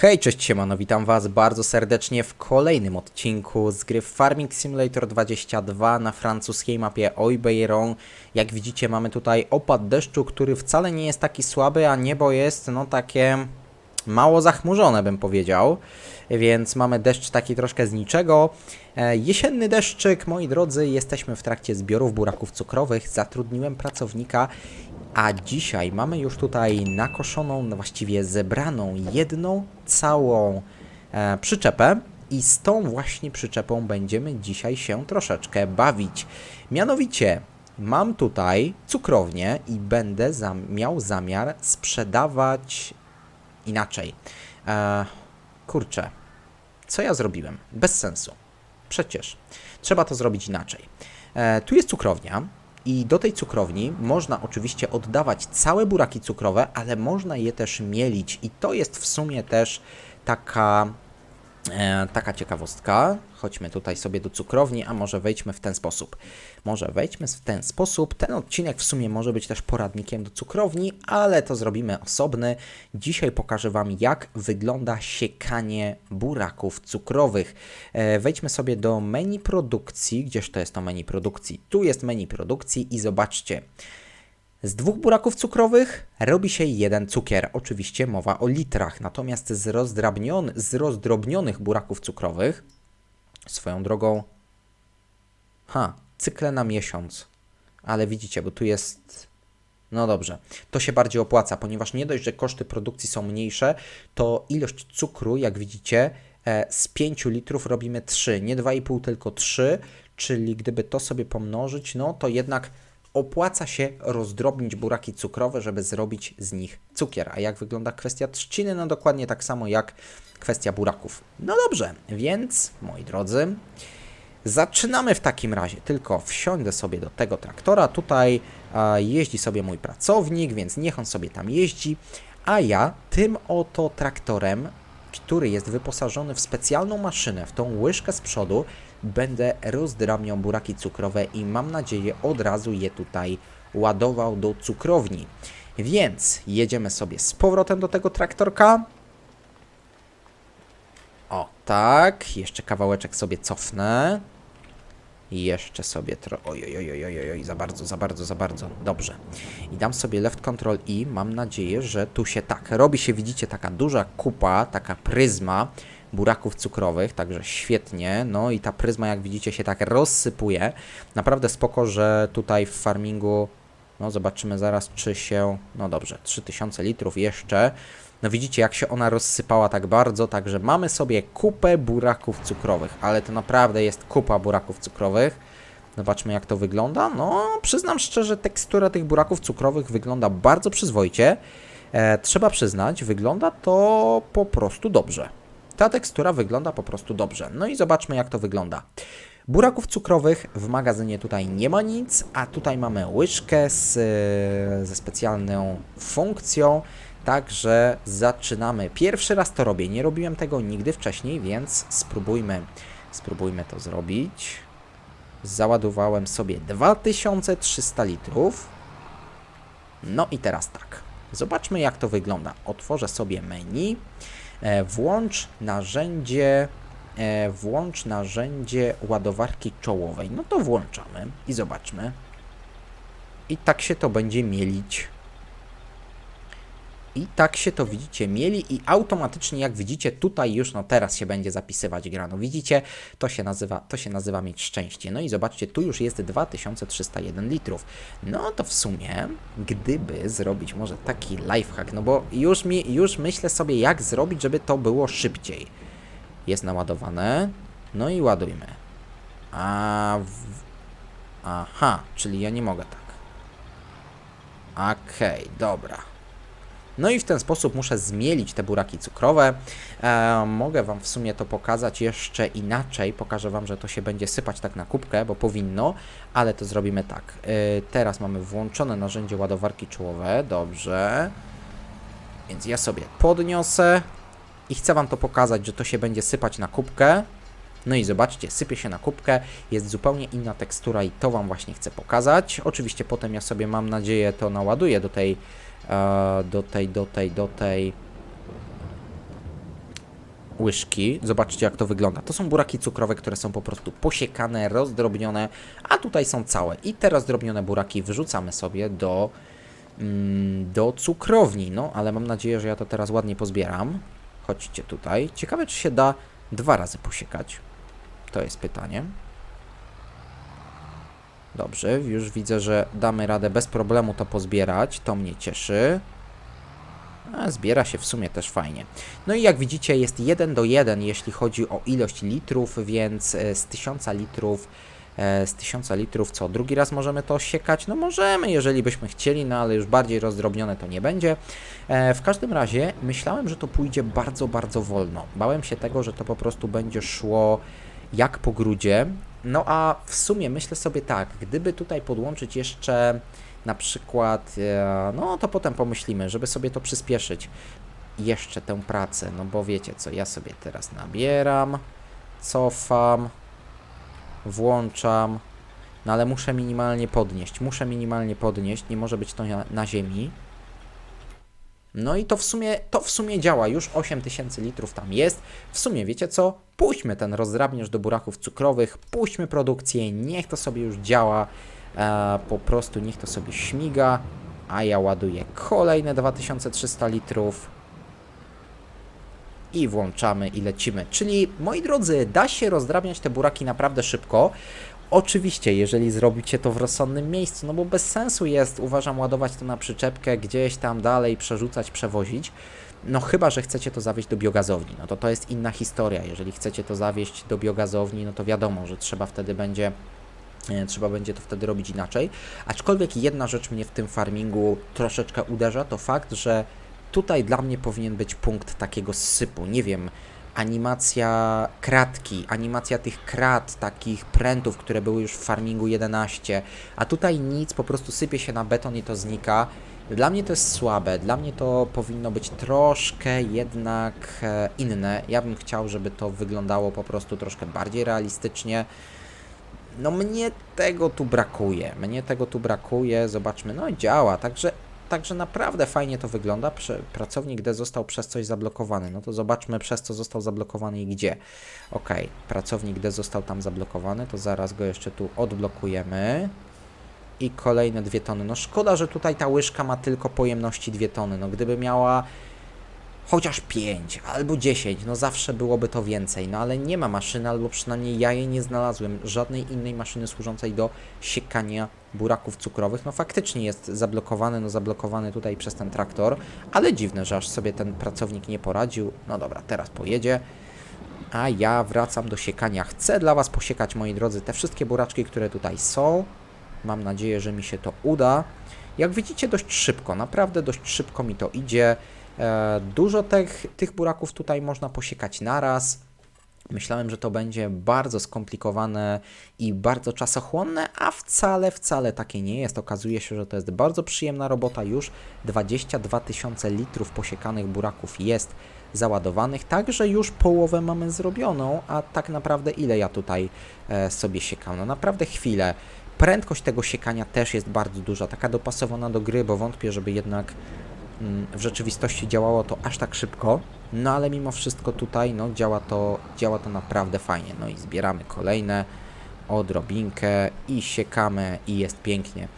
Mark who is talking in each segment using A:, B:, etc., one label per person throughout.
A: Hej, cześć siemano, witam was bardzo serdecznie w kolejnym odcinku z gry Farming Simulator 22 na francuskiej mapie Oibeiron. Jak widzicie mamy tutaj opad deszczu, który wcale nie jest taki słaby, a niebo jest no takie mało zachmurzone bym powiedział, więc mamy deszcz taki troszkę z niczego. E, Jesienny deszczyk, moi drodzy, jesteśmy w trakcie zbiorów buraków cukrowych, zatrudniłem pracownika a dzisiaj mamy już tutaj nakoszoną, no właściwie zebraną jedną całą e, przyczepę i z tą właśnie przyczepą będziemy dzisiaj się troszeczkę bawić. Mianowicie mam tutaj cukrownię i będę zam miał zamiar sprzedawać inaczej. E, kurczę, co ja zrobiłem? Bez sensu. Przecież trzeba to zrobić inaczej. E, tu jest cukrownia, i do tej cukrowni można oczywiście oddawać całe buraki cukrowe, ale można je też mielić. I to jest w sumie też taka, e, taka ciekawostka. Chodźmy tutaj sobie do cukrowni, a może wejdźmy w ten sposób. Może wejdźmy w ten sposób. Ten odcinek w sumie może być też poradnikiem do cukrowni, ale to zrobimy osobny. Dzisiaj pokażę Wam, jak wygląda siekanie buraków cukrowych. E, wejdźmy sobie do menu produkcji. Gdzież to jest to menu produkcji? Tu jest menu produkcji i zobaczcie. Z dwóch buraków cukrowych robi się jeden cukier. Oczywiście mowa o litrach, natomiast z, rozdrabnion- z rozdrobnionych buraków cukrowych, swoją drogą, ha, cykle na miesiąc. Ale widzicie, bo tu jest. No dobrze, to się bardziej opłaca, ponieważ nie dość, że koszty produkcji są mniejsze, to ilość cukru, jak widzicie, e, z 5 litrów robimy 3, nie 2,5, tylko 3, czyli gdyby to sobie pomnożyć, no to jednak opłaca się rozdrobnić buraki cukrowe, żeby zrobić z nich cukier. A jak wygląda kwestia trzciny? No dokładnie tak samo jak kwestia buraków. No dobrze, więc moi drodzy, zaczynamy w takim razie. Tylko wsiądę sobie do tego traktora. Tutaj e, jeździ sobie mój pracownik, więc niech on sobie tam jeździ. A ja tym oto traktorem, który jest wyposażony w specjalną maszynę, w tą łyżkę z przodu, będę rozdrabniał buraki cukrowe i mam nadzieję od razu je tutaj ładował do cukrowni. Więc jedziemy sobie z powrotem do tego traktorka. O, tak. Jeszcze kawałeczek sobie cofnę. Jeszcze sobie tro... Oj, oj, oj, oj, oj, oj, za bardzo, za bardzo, za bardzo. Dobrze. I dam sobie left control i mam nadzieję, że tu się tak robi się, widzicie, taka duża kupa, taka pryzma buraków cukrowych, także świetnie. No i ta pryzma, jak widzicie, się tak rozsypuje. Naprawdę spoko, że tutaj w farmingu, no zobaczymy zaraz, czy się, no dobrze, 3000 litrów jeszcze. No widzicie, jak się ona rozsypała tak bardzo, także mamy sobie kupę buraków cukrowych, ale to naprawdę jest kupa buraków cukrowych. Zobaczmy, jak to wygląda. No, przyznam szczerze, tekstura tych buraków cukrowych wygląda bardzo przyzwoicie. E, trzeba przyznać, wygląda to po prostu dobrze. Ta tekstura wygląda po prostu dobrze. No i zobaczmy, jak to wygląda. Buraków cukrowych w magazynie tutaj nie ma nic, a tutaj mamy łyżkę z, ze specjalną funkcją. Także zaczynamy. Pierwszy raz to robię. Nie robiłem tego nigdy wcześniej, więc spróbujmy, spróbujmy to zrobić. Załadowałem sobie 2300 litrów. No i teraz tak. Zobaczmy jak to wygląda. Otworzę sobie menu. E, Włącz narzędzie, e, włącz narzędzie ładowarki czołowej. No to włączamy i zobaczmy. I tak się to będzie mielić. I tak się to widzicie mieli i automatycznie jak widzicie tutaj już no teraz się będzie zapisywać gra. No widzicie, to się nazywa, to się nazywa mieć szczęście. No i zobaczcie, tu już jest 2301 litrów. No to w sumie, gdyby zrobić może taki lifehack, no bo już mi, już myślę sobie jak zrobić, żeby to było szybciej. Jest naładowane. No i ładujmy. A w... Aha, czyli ja nie mogę tak. Okej, dobra. No i w ten sposób muszę zmielić te buraki cukrowe. E, mogę Wam w sumie to pokazać jeszcze inaczej. Pokażę Wam, że to się będzie sypać tak na kubkę, bo powinno, ale to zrobimy tak. E, teraz mamy włączone narzędzie ładowarki czołowe. Dobrze. Więc ja sobie podniosę i chcę Wam to pokazać, że to się będzie sypać na kubkę. No i zobaczcie, sypie się na kubkę, jest zupełnie inna tekstura i to Wam właśnie chcę pokazać. Oczywiście potem ja sobie mam nadzieję to naładuję do tej, e, do tej, do tej, do tej łyżki. Zobaczcie, jak to wygląda. To są buraki cukrowe, które są po prostu posiekane, rozdrobnione, a tutaj są całe. I te rozdrobnione buraki wyrzucamy sobie do, mm, do cukrowni. No, ale mam nadzieję, że ja to teraz ładnie pozbieram. Chodźcie tutaj. Ciekawe, czy się da dwa razy posiekać. To jest pytanie. Dobrze, już widzę, że damy radę bez problemu to pozbierać. To mnie cieszy. A zbiera się w sumie też fajnie. No i jak widzicie jest 1 do 1 jeśli chodzi o ilość litrów, więc e, z 1000 litrów e, z 1000 litrów co drugi raz możemy to siekać? No możemy, jeżeli byśmy chcieli, no ale już bardziej rozdrobnione to nie będzie. E, W każdym razie myślałem, że to pójdzie bardzo, bardzo wolno. Bałem się tego, że to po prostu będzie szło jak po grudzie. No a w sumie myślę sobie tak, gdyby tutaj podłączyć jeszcze na przykład, e, no to potem pomyślimy, żeby sobie to przyspieszyć. Jeszcze tę pracę, no bo wiecie co, ja sobie teraz nabieram, cofam, włączam, no ale muszę minimalnie podnieść, muszę minimalnie podnieść, nie może być to na, na ziemi. No i to w sumie, to w sumie działa, już 8000 litrów tam jest. W sumie wiecie co? Puśćmy ten rozdrabniacz do buraków cukrowych, puśćmy produkcję, niech to sobie już działa, e, po prostu niech to sobie śmiga, a ja ładuję kolejne 2300 litrów i włączamy i lecimy. Czyli moi drodzy, da się rozdrabniać te buraki naprawdę szybko. Oczywiście, jeżeli zrobicie to w rozsądnym miejscu, no bo bez sensu jest, uważam, ładować to na przyczepkę, gdzieś tam dalej przerzucać, przewozić. No chyba, że chcecie to zawieźć do biogazowni, no to to jest inna historia. Jeżeli chcecie to zawieźć do biogazowni, no to wiadomo, że trzeba wtedy będzie e, trzeba będzie to wtedy robić inaczej. Aczkolwiek jedna rzecz mnie w tym farmingu troszeczkę uderza, to fakt, że tutaj dla mnie powinien być punkt takiego sypu. Nie wiem, animacja kratki, animacja tych krat, takich prętów, które były już w farmingu 11, a tutaj nic, po prostu sypie się na beton i to znika. Dla mnie to jest słabe, dla mnie to powinno być troszkę jednak e, inne. Ja bym chciał, żeby to wyglądało po prostu troszkę bardziej realistycznie. No mnie tego tu brakuje, mnie tego tu brakuje, zobaczmy, no działa, także, także naprawdę fajnie to wygląda, pracownik D został przez coś zablokowany, no to zobaczmy przez co został zablokowany i gdzie. Ok, pracownik D został tam zablokowany, to zaraz go jeszcze tu odblokujemy. I kolejne dwie tony, no szkoda, że tutaj ta łyżka ma tylko pojemności dwie tony, no gdyby miała chociaż 5 albo 10, no zawsze byłoby to więcej, no ale nie ma maszyny, albo przynajmniej ja jej nie znalazłem, żadnej innej maszyny służącej do siekania buraków cukrowych, no faktycznie jest zablokowany, no zablokowany tutaj przez ten traktor, ale dziwne, że aż sobie ten pracownik nie poradził, no dobra, teraz pojedzie, a ja wracam do siekania, chcę dla Was posiekać, moi drodzy, te wszystkie buraczki, które tutaj są, mam nadzieję, że mi się to uda, jak widzicie dość szybko, naprawdę dość szybko mi to idzie, E, Dużo tych, tych buraków tutaj można posiekać naraz. Myślałem, że to będzie bardzo skomplikowane i bardzo czasochłonne, a wcale, wcale takie nie jest. Okazuje się, że to jest bardzo przyjemna robota. Już 22 tysiące litrów posiekanych buraków jest załadowanych, także już połowę mamy zrobioną, a tak naprawdę ile ja tutaj e, sobie siekam? No naprawdę chwilę. Prędkość tego siekania też jest bardzo duża, taka dopasowana do gry, bo wątpię, żeby jednak w rzeczywistości działało to aż tak szybko, no ale mimo wszystko tutaj no, działa, to, działa to naprawdę fajnie. No i zbieramy kolejne odrobinkę i siekamy i jest pięknie.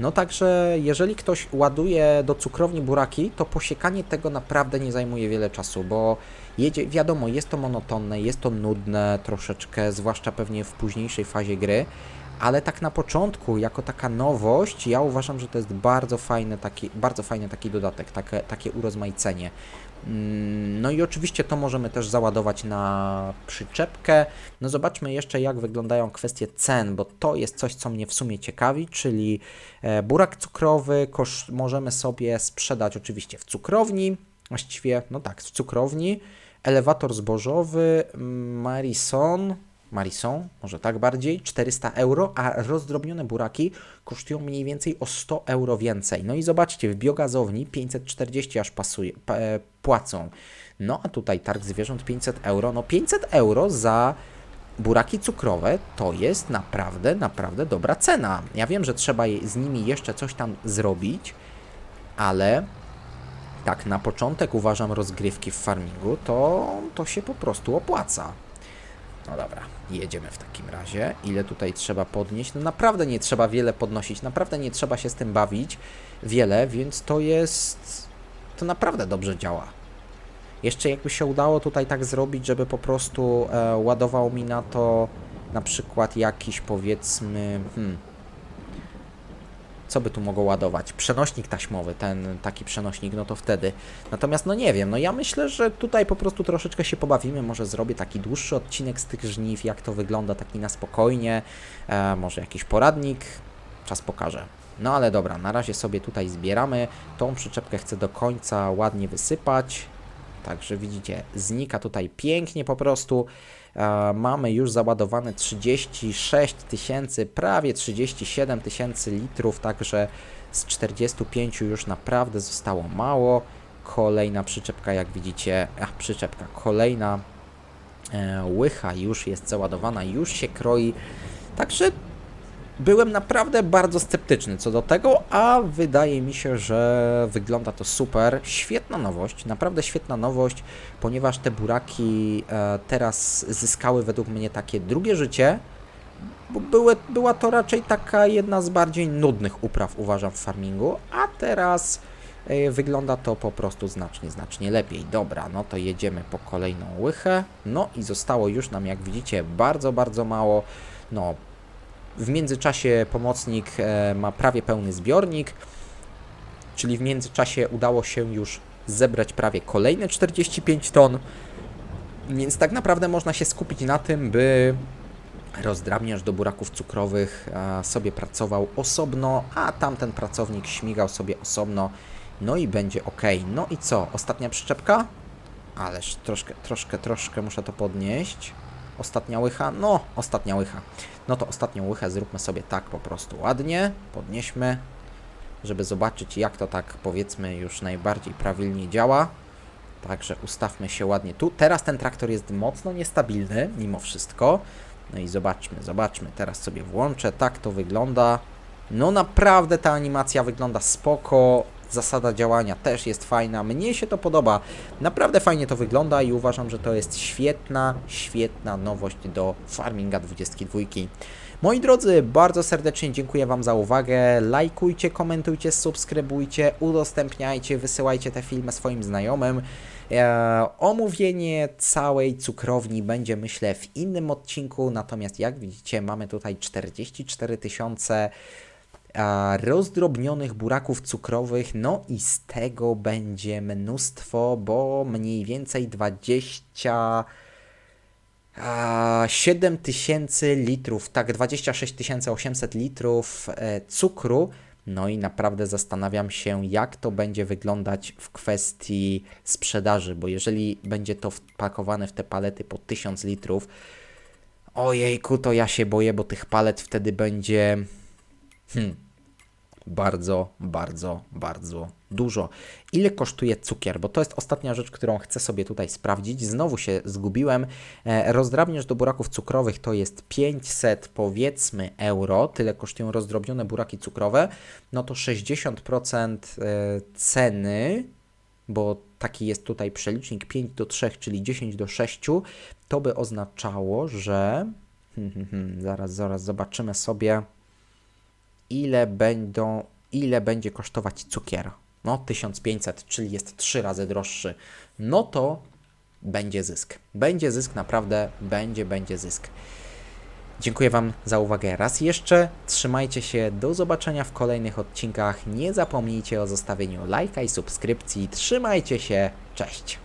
A: No także jeżeli ktoś ładuje do cukrowni buraki, to posiekanie tego naprawdę nie zajmuje wiele czasu, bo jedzie, wiadomo, jest to monotonne, jest to nudne troszeczkę, zwłaszcza pewnie w późniejszej fazie gry, ale tak na początku, jako taka nowość, ja uważam, że to jest bardzo fajny taki, bardzo fajny taki dodatek, takie, takie urozmaicenie. Mm, No i oczywiście to możemy też załadować na przyczepkę. No zobaczmy jeszcze, jak wyglądają kwestie cen, bo to jest coś, co mnie w sumie ciekawi, czyli e, burak cukrowy kosz możemy sobie sprzedać oczywiście w cukrowni, właściwie, no tak, w cukrowni, elewator zbożowy, mm, Marison, Marison, może tak bardziej, 400 euro, a rozdrobnione buraki kosztują mniej więcej o 100 euro więcej. No i zobaczcie, w biogazowni 540 aż pasuje, pa, e, płacą. No a tutaj targ zwierząt 500 euro. No 500 euro za buraki cukrowe to jest naprawdę, naprawdę dobra cena. Ja wiem, że trzeba z nimi jeszcze coś tam zrobić, ale tak na początek uważam rozgrywki w farmingu, to, to się po prostu opłaca. No dobra, jedziemy w takim razie. Ile tutaj trzeba podnieść? No naprawdę nie trzeba wiele podnosić, naprawdę nie trzeba się z tym bawić wiele, więc to jest... to naprawdę dobrze działa. Jeszcze jakby się udało tutaj tak zrobić, żeby po prostu e, ładował mi na to na przykład jakiś powiedzmy... Hmm, co by tu mogło ładować? Przenośnik taśmowy, ten taki przenośnik, no to wtedy. Natomiast no nie wiem, no ja myślę, że tutaj po prostu troszeczkę się pobawimy, może zrobię taki dłuższy odcinek z tych żniw, jak to wygląda, taki na spokojnie, e, może jakiś poradnik, czas pokaże. No ale dobra, na razie sobie tutaj zbieramy, tą przyczepkę chcę do końca ładnie wysypać, także widzicie, znika tutaj pięknie po prostu, E, mamy już załadowane 36 tysięcy, prawie 37 tysięcy litrów, także z 45 już naprawdę zostało mało. Kolejna przyczepka, jak widzicie, a przyczepka, kolejna e, łycha już jest załadowana, już się kroi. Także byłem naprawdę bardzo sceptyczny co do tego, a wydaje mi się, że wygląda to super. Świetna nowość, naprawdę świetna nowość, ponieważ te buraki e, teraz zyskały według mnie takie drugie życie, bo były, była to raczej taka jedna z bardziej nudnych upraw, uważam, w farmingu, a teraz e, wygląda to po prostu znacznie, znacznie lepiej. Dobra, no to jedziemy po kolejną łychę, no i zostało już nam, jak widzicie, bardzo, bardzo mało, no w międzyczasie pomocnik e, ma prawie pełny zbiornik, czyli w międzyczasie udało się już zebrać prawie kolejne 45 ton, więc tak naprawdę można się skupić na tym, by rozdrabniarz do buraków cukrowych sobie pracował osobno, a tamten pracownik śmigał sobie osobno, no i będzie ok. No i co? Ostatnia przyczepka? Ależ troszkę, troszkę, troszkę muszę to podnieść. Ostatnia łycha? No, ostatnia łycha. No to ostatnią łychę zróbmy sobie tak po prostu ładnie. Podnieśmy, żeby zobaczyć jak to tak powiedzmy już najbardziej prawilnie działa. Także ustawmy się ładnie tu. Teraz ten traktor jest mocno niestabilny mimo wszystko. No i zobaczmy, zobaczmy. Teraz sobie włączę. Tak to wygląda. No naprawdę ta animacja wygląda spoko. Zasada działania też jest fajna. Mnie się to podoba. Naprawdę fajnie to wygląda i uważam, że to jest świetna, świetna nowość do Farminga 22. Moi drodzy, bardzo serdecznie dziękuję Wam za uwagę. Lajkujcie, komentujcie, subskrybujcie, udostępniajcie, wysyłajcie te filmy swoim znajomym. E, omówienie całej cukrowni będzie myślę w innym odcinku, natomiast jak widzicie mamy tutaj 44 tysiące a, rozdrobnionych buraków cukrowych, no i z tego będzie mnóstwo, bo mniej więcej 20 a, 7 tysięcy litrów, tak 26 800 litrów e, cukru. No i naprawdę zastanawiam się, jak to będzie wyglądać w kwestii sprzedaży, bo jeżeli będzie to wpakowane w te palety po 1000 litrów, ojejku, to ja się boję, bo tych palet wtedy będzie Hmm. Bardzo, bardzo, bardzo dużo. Ile kosztuje cukier? Bo to jest ostatnia rzecz, którą chcę sobie tutaj sprawdzić. Znowu się zgubiłem. E, rozdrabniacz do buraków cukrowych to jest 500 powiedzmy euro. Tyle kosztują rozdrobnione buraki cukrowe. No to 60% e, ceny, bo taki jest tutaj przelicznik 5 do 3, czyli 10 do 6, to by oznaczało, że... Hmm, hmm, hmm, zaraz, zaraz zobaczymy sobie ile będą, ile będzie kosztować cukier. No 1500, czyli jest 3 razy droższy. No to będzie zysk. Będzie zysk, naprawdę będzie, będzie zysk. Dziękuję Wam za uwagę raz jeszcze. Trzymajcie się, do zobaczenia w kolejnych odcinkach. Nie zapomnijcie o zostawieniu lajka i subskrypcji. Trzymajcie się, cześć!